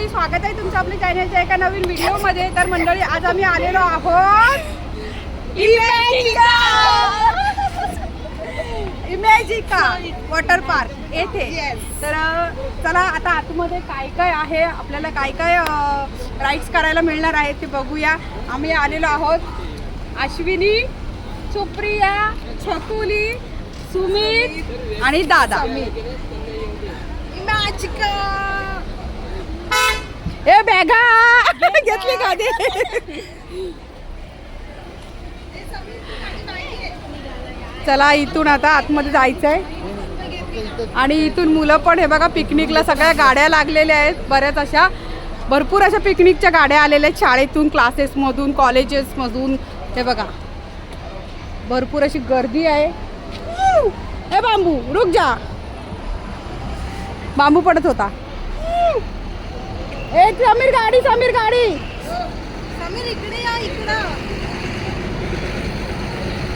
मंडळी स्वागत आहे तुमचं आपल्या चॅनलच्या एका नवीन व्हिडिओमध्ये. तर मंडळी आज आम्ही आलेलो आहोत इमॅजिका. इमॅजिका वॉटर पार्क येथे. तर चला आता आतमध्ये काय काय आहे आपल्याला काय काय राईड्स करायला मिळणार आहेत ते बघूया. आम्ही आलेलो आहोत अश्विनी सुप्रिया छकुली सुमित आणि दादा. इमॅजिका. ए बॅगा घेतली दे चला इथून आता आतमध्ये जायचं आहे आणि इथून मुलं पण हे बघा पिकनिकला सगळ्या गाड्या लागलेल्या आहेत. बऱ्याच अशा भरपूर अशा पिकनिकच्या गाड्या आलेल्या आहेत शाळेतून क्लासेसमधून कॉलेजेसमधून. हे बघा. भरपूर अशी गर्दी आहे. हे बांबू रुक जा. बांबू पडत होता. ए समीर गाडी समीर गाडी. समीर इकडे या इकडं.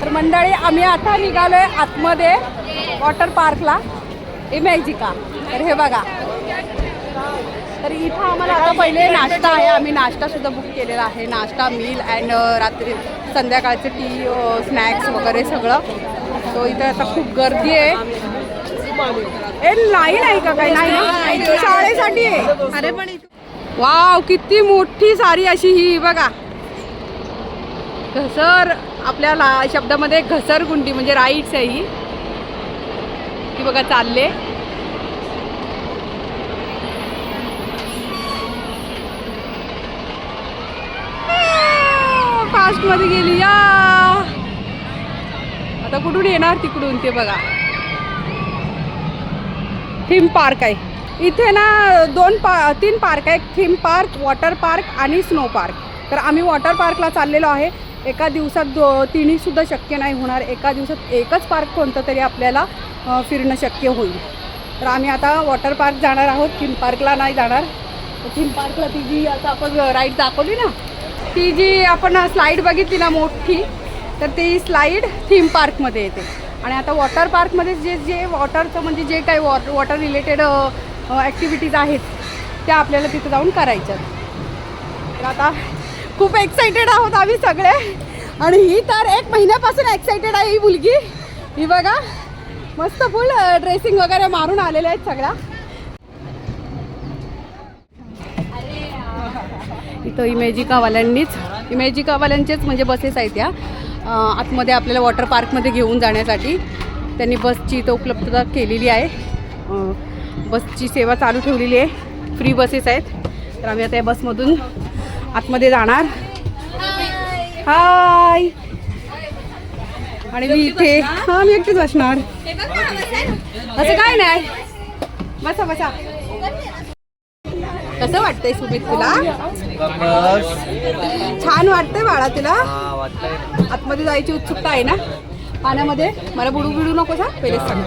तर मंडळी आम्ही आता निघालोय आतमध्ये वॉटर पार्कला. इमॅजिका तर हे बघा. तर इथं आम्हाला आता पहिले नाश्ता आहे. आम्ही नाश्ता सुद्धा बुक केलेला आहे. नाश्ता मील अँड रात्री संध्याकाळचे टी स्नॅक्स वगैरे सगळं. तो इथे आता खूप गर्दी आहे. ए आहे का काही? नाही? शाळेसाठी आहे. अरे पण वाव किती मोठी सारी अशी ही बघा. घसर आपल्याला शब्दामध्ये घसरगुंडी म्हणजे राईड्स आहे ही. ती बघा चालले. फास्टमध्ये गेली या. आता कुठून येणार तिकडून ते बघा. थीम पार्क आहे. इथे ना दोन पा तीन पार्क आहे थीम पार्क वॉटर पार्क आणि स्नो पार्क. तर आम्ही वॉटर पार्कला चाललेलो आहे. एका दिवसात दो तिन्हीसुद्धा शक्य नाही होणार. एका दिवसात एकच पार्क कोणतं तरी आपल्याला फिरणं शक्य होईल. तर आम्ही आता वॉटर पार्क जाणार आहोत. थीम पार्कला नाही जाणार. थीम पार्कला ती जी आता आपण राईड दाखवली ना ती जी आपण स्लाईड बघितली ना मोठी तर ती स्लाईड थीम पार्कमध्ये येते. आणि आता वॉटर पार्कमध्ये जे जे वॉटरचं म्हणजे जे काही वॉटर वॉटर रिलेटेड ॲक्टिव्हिटीज आहेत त्या आपल्याला तिथं जाऊन करायच्या तर आता खूप एक्सायटेड आहोत आम्ही सगळे. आणि ही तर एक महिन्यापासून एक्सायटेड आहे ही मुलगी. ही बघा मस्त फुल ड्रेसिंग वगैरे मारून आलेल्या आहेत सगळ्या. इथं इमेजिकावाल्यांनीच इमेजिकावाल्यांचेच म्हणजे बसेस आहेत या. आतमध्ये आपल्याला वॉटर पार्कमध्ये घेऊन जाण्यासाठी त्यांनी बसची इथं उपलब्धता केलेली आहे. बसची सेवा चालू ठेवलेली आहे. फ्री बसेस आहेत. तर आम्ही आता या बसमधून आतमध्ये जाणार. हाय आणि मी इथे हां मी एकटीच बसणार. असं काय नाही. बसा बसा. कसं वाटतंय सुमित तुला? छान वाटतंय बाळा तुला? आतमध्ये जायची उत्सुकता आहे ना? पाण्यामध्ये. मला बुडू बिडू नको सा पहिले सांग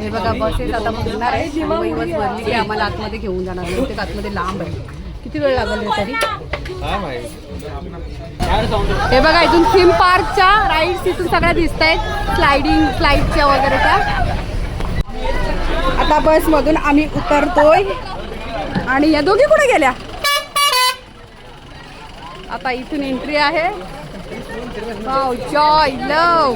हे बघा बसेस आता बघणार आहे मुंबई बस भरली की आम्हाला आतमध्ये घेऊन जाणार बहुतेक आतमध्ये लांब आहे. किती वेळ लागेल तरी? हे बघा इथून थीम पार्कच्या राईड्स इथून सगळ्या दिसत आहेत स्लायडिंग स्लाईडच्या वगैरेच्या आता बसमधून आम्ही उतरतोय. आणि या दोघी कुठे गेल्या? आता इथून एंट्री आहे. Joy love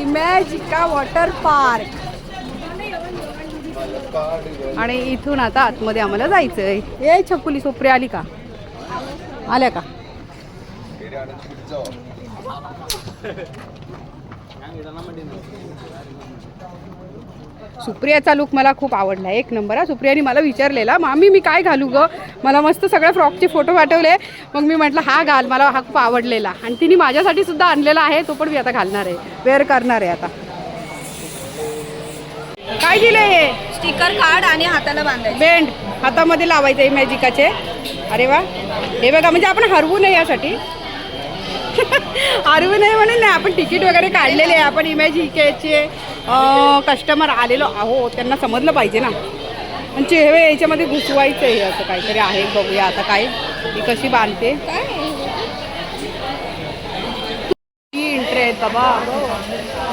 Imagica water park आणि इथून आता आतमध्ये आम्हाला जायचंय. ए छकुली सोपरी आली का? आल्या का? सुप्रियाचा लुक मला खूप आवडला. एक नंबर हा. सुप्रियाने मला विचारलेला मामी मी काय घालू ग? मला मस्त सगळ्या फ्रॉकचे फोटो पाठवले. मग मी म्हटलं हा घाल मला हा खूप आवडलेला. आणि तिने माझ्यासाठी सुद्धा आणलेला आहे तो पण मी आता घालणार आहे. वेअर करणार आहे आता. काय दिलं हे? स्टिकर काढ आणि हाताला बांधायचं. बेंड हातामध्ये लावायचे आहे मॅजिकाचे अरे वा. हे बघा म्हणजे आपण हरवू नये यासाठी. हरवू नाही म्हणून नाही आपण तिकीट वगैरे काढलेले आहे आपण इमॅजिकेचे कस्टमर आलेलो आहो त्यांना समजलं पाहिजे ना. पण चेहरे याच्यामध्ये घुसवायचं आहे असं काहीतरी आहे बघूया आता काय ती कशी बांधते. एंट्री आहेत बाबा.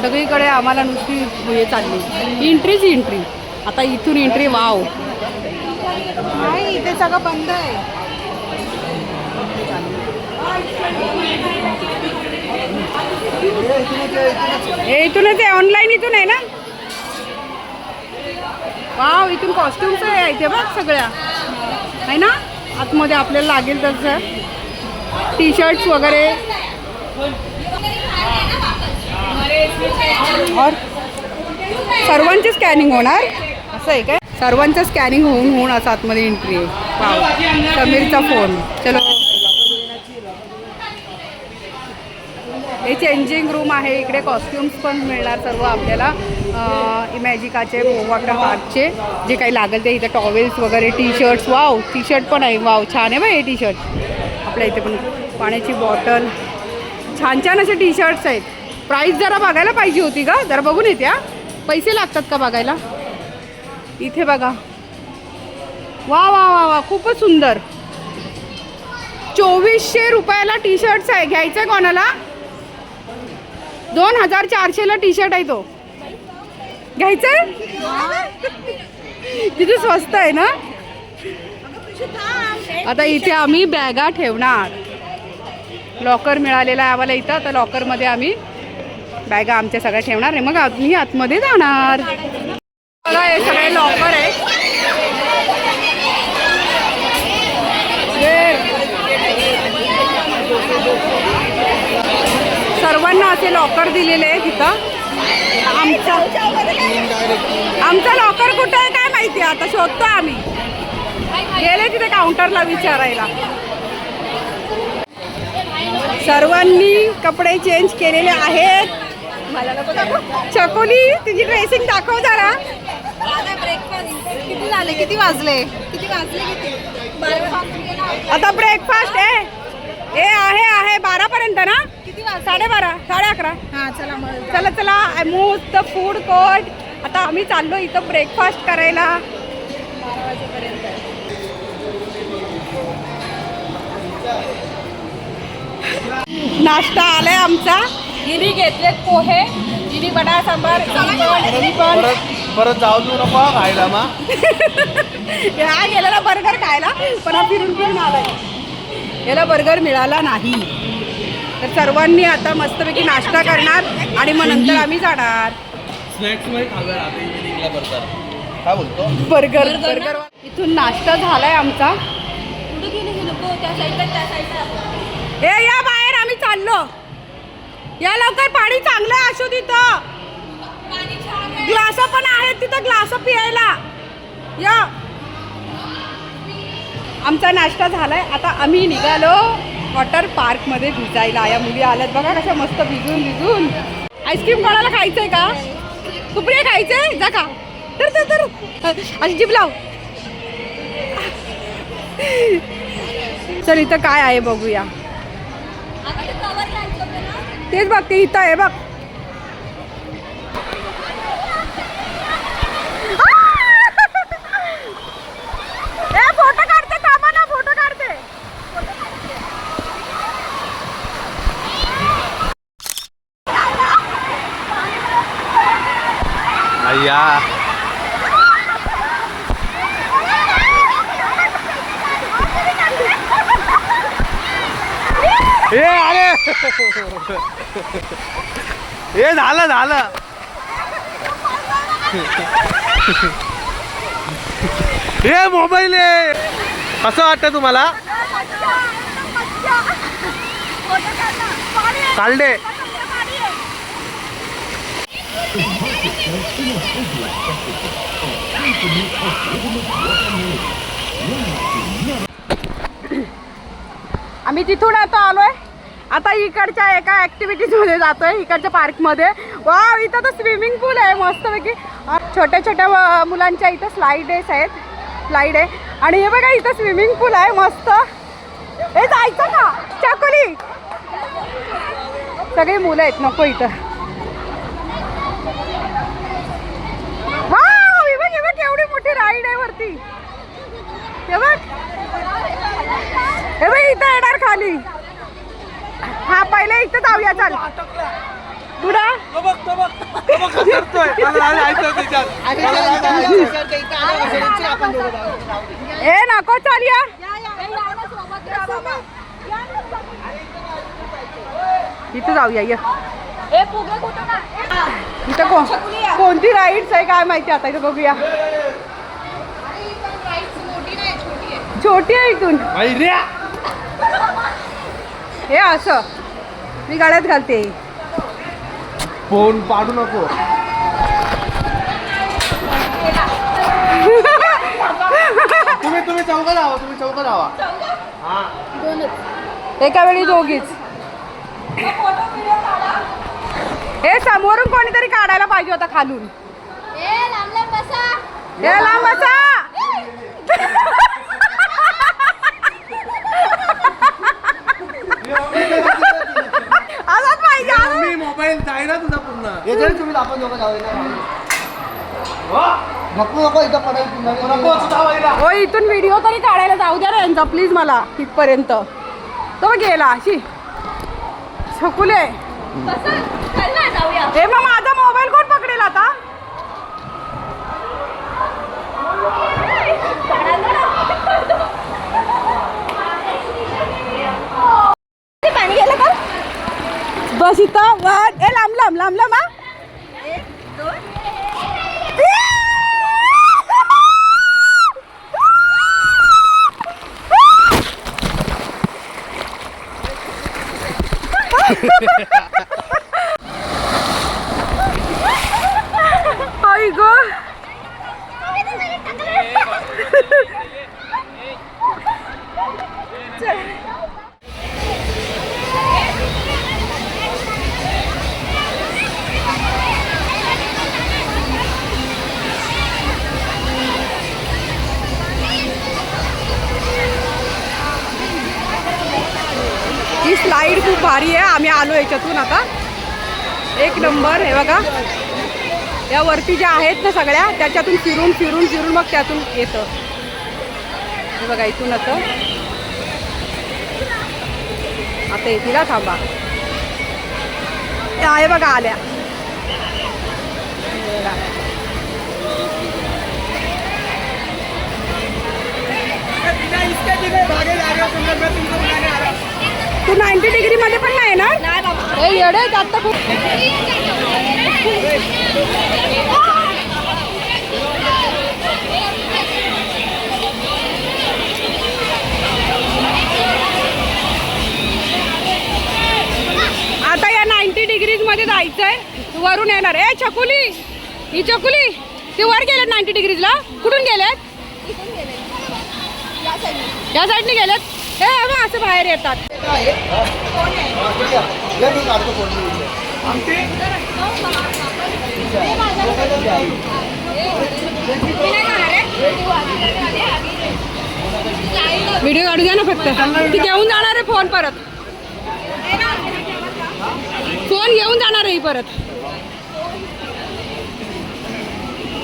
सगळीकडे आम्हाला नुसती हे चालली. एंट्रीच एंट्री आता इथून एंट्री वाव नाही इथे सगळं बंद आहे. हे इथूनच आहे. ऑनलाईन इथून आहे ना? वाव इथून कॉस्ट्युम्स आहे इथे बघ सगळ्या. आहे ना? आतमध्ये आपल्याला लागेल तसं टी शर्ट्स वगैरे. और स्कॅनिंग होणार? असं आहे काय? सर्वांचं स्कॅनिंग होऊन होऊन असं आतमध्ये एंट्री आहे. समीरचा फोन चलो. चेंजिंग रूम आहे. इकडे कॉस्ट्युम्स पण मिळणार सर्व आपल्याला. इमॅजिकाचे वॉटर पार्कचे जे काही लागेल ते इथे टॉवेल्स वगैरे T shirts wow T shirt पण आहे. वाव छान आहे बा हे टी शर्ट आपल्या इथे पण पाण्याची बॉटल छान छान असे टी शर्ट्स आहेत. प्राईस जरा बघायला पाहिजे होती का जरा बघून येते हा. पैसे लागतात का बघायला? इथे बघा. वा वा वा वा. खूपच सुंदर. चोवीसशे रुपयाला टी शर्ट्स आहे. घ्यायचं आहे कोणाला? दोन हजार चारशेला टी शर्ट आहे तो. घ्यायचं आहे किती स्वस्त आहे ना? आता इथे आम्ही बॅगा ठेवणार. लॉकर मिळालेला आहे आम्हाला इथं. तर लॉकरमध्ये आम्ही बॅगा आमच्या सगळ्या ठेवणार आहे. मग आम्ही आतमध्ये जाणार. बघा हे सगळे लॉकर आहे. सर्वांना असे लॉकर दिलेले आहे तिथं आमचा आमचा लॉकर कुठं आहे काय माहिती? आता शोधतो आम्ही. गेले तिथे काउंटरला विचारायला. सर्वांनी कपडे चेंज केलेले आहेत. चकोली तुझी ड्रेसिंग दाखव जरा. किती झाले? किती वाजले? किती वाजले किती? आता ब्रेकफास्ट आहे. हे आहे आहे बारा पर्यंत ना? साडेबारा साडे अकरा हा चला मग. चला चला. मूज द फूड कोर्ट आता आम्ही चाललो इथं ब्रेकफास्ट करायला. नाश्ता आलाय आमचा. हिनी घेतलेत पोहे हिनी बडा सांबार परत जाऊ देऊ नको खायला मा. हा गेलेला बर्गर खायला पण हा फिरून फिरून आलाय. याला बर्गर मिळाला नाही. तर सर्वांनी आता मस्तपैकी नाश्ता करणार आणि मग नंतर आम्ही जाणार. स्नॅक्समध्ये खाव्या आता इव्हिनिंगला करतात काय बोलतो? बर्गर बर्गर इथून नाश्ता झालाय आमचा. कुठे गेले हे लोक? त्या साईडला त्या साईडला ए या बाहेर आम्ही चाललो. या लवकर पाणी चांगलं आहे असू तिथं. ग्लास पण आहेत तिथं ग्लास पियायला. या. आमचा नाश्ता झालाय. आता आम्ही निघालो. वॉटर पार्कमध्ये भिजायला. या मुली आल्यात. बघा कशा मस्त भिजून भिजून. आईस्क्रीम कोणाला खायचंय का? सुप्रिया खायचंय जा का तर तर तर. अशी जीप लाव. चल इथं काय आहे बघूया. तेच बघ ते इथं आहे बघ ए फोटो काढते थांबा ना फोटो काढते अय्या ए अरे हे झालं झालं हे मोबाईल आहे कसं वाटतं तुम्हाला? कालडे आम्ही तिथून आता आलोय. आता इकडच्या एका ऍक्टिव्हिटीजमध्ये जातोय इकडच्या पार्कमध्ये वा इथं तर स्विमिंग पूल आहे मस्तपैकी. छोट्या छोट्या मुलांच्या इथं स्लाईडेस आहेत. स्लाईड आहे. आणि हे बघा इथं स्विमिंग पूल आहे मस्त. हे जायचं का? चाकोली. सगळी मुलं आहेत नको इथं वाव, हे बघ हे बघ एवढी मोठी राईड आहे वरती. हे बघ. हे बघ इथं येणार खाली. हा पहिले इथं जाऊया चल. पुढं तो बघ तो बघ. तो बघ घसरतोय. मला जायचं त्याच्यात. मला जायचं. ए नको चाल या. इथं जाऊया ये. इथं कोणती राईड्स आहे काय माहिती आता इथं बघूया. छोटी आहे इथून. रे! हे असं. मी गाड्यात घालते. फोन पाडू नको. तुम्ही तुम्ही चौका जावा तुम्ही चौका जावा हा. एका वेळी दोघीच. हे समोरून कोणीतरी काढायला पाहिजे होता खालून. हे लांब बसा. असंच पाहिजे असं. मी जाईना तुझा पूर्ण. येते तुम्ही आपण दोघं जाऊया नको नको इथं पडायला पुन्हा. नको सुद्धा हो इथून व्हिडिओ तरी काढायला जाऊ द्या रे यांचा प्लीज मला तिथपर्यंत तो बघ गेला अशी. छकुले. हे मग माझा मोबाईल कोण पकडेल आता पाणी गेलं का बस इथं वर ए लांब लांब लांब लांब हा आलो याच्यातून आता. एक नंबर हे बघा. या वरती ज्या आहेत ना सगळ्या त्याच्यातून फिरून फिरून फिरून मग त्यातून येतं. हे बघा इथून आता. आता येतील थांबा. त्या आहे बघा आल्या. भागे तू नाईन्टी डिग्री मध्ये पण नाही ना? आता खूप. आता या नाईन्टी डिग्रीजमध्ये जायचंय वरून येणार. ए चकुली ही चकुली ते वर गेलेत नाईन्टी डिग्रीजला. कुठून गेलेत? या साईडने गेलेत. हे अगं असं बाहेर येतात. व्हिडिओ काढू द्या ना फक्त. ती घेऊन जाणार आहे फोन परत. फोन घेऊन जाणार आहे ही परत.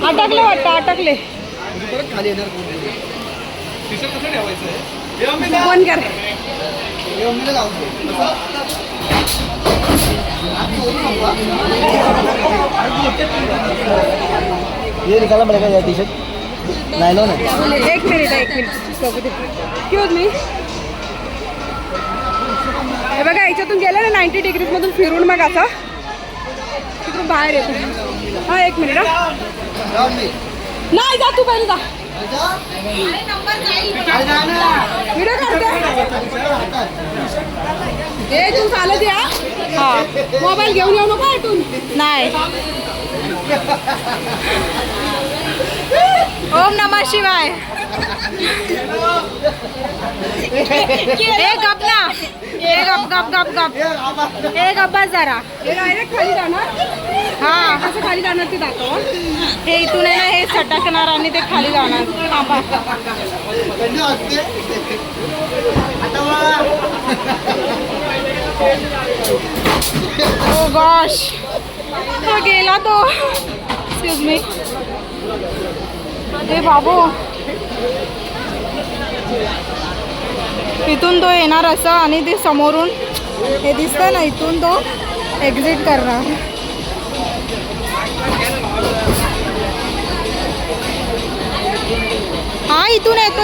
अटकले वाटतं अटकले. परत खाली येणार फोन कर. ये निकाला पड़ेगा यार टी शर्ट नायलॉन है एक मिनिट एक मिनिट. क्यों मी? हे बघा याच्यातून गेलं ना नाईन्टी डिग्रीजमधून फिरून मग आता. तिकडून बाहेर येतो. हा एक मिनिट हा. नाही जा तू पहिले जा. व्हिडिओ काढते तू चालत या हा. मोबाईल घेऊन येऊ नको इथून नाही. ओम नमः शिवाय. ए गप ना. ए गप गप गप गप. ए गप जरा. डायरेक्ट खाली जाणार. हा. कसं खाली जाणार ते दाखव हे? इथून आहे ना हे सटकणार आणि ते खाली जाणार. थांबा. Oh gosh. तो गेला तो. एक्सक्यूज मी ए बाबू. इथून तो येणार असं आणि ते समोरून हे दिसतं ना इथून तो एक्झिट करणार. हा इथून येतो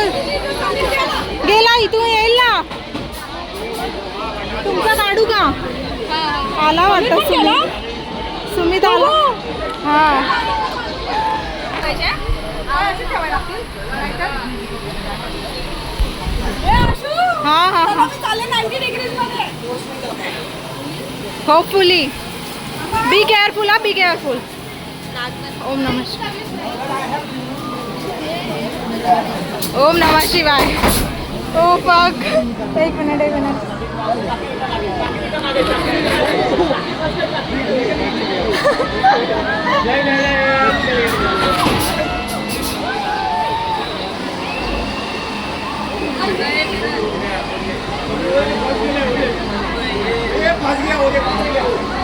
गेला इथून येईल ना. तुमचा काढू का? आला वाटतं सुमित सुमित आला. हा. हा हा हा होपफुली बी केअरफुल हा बी केअरफुल ओम नम. ओम नमः शिवाय। ओ पग। एक मिनट एक मिनिट। गया हो गया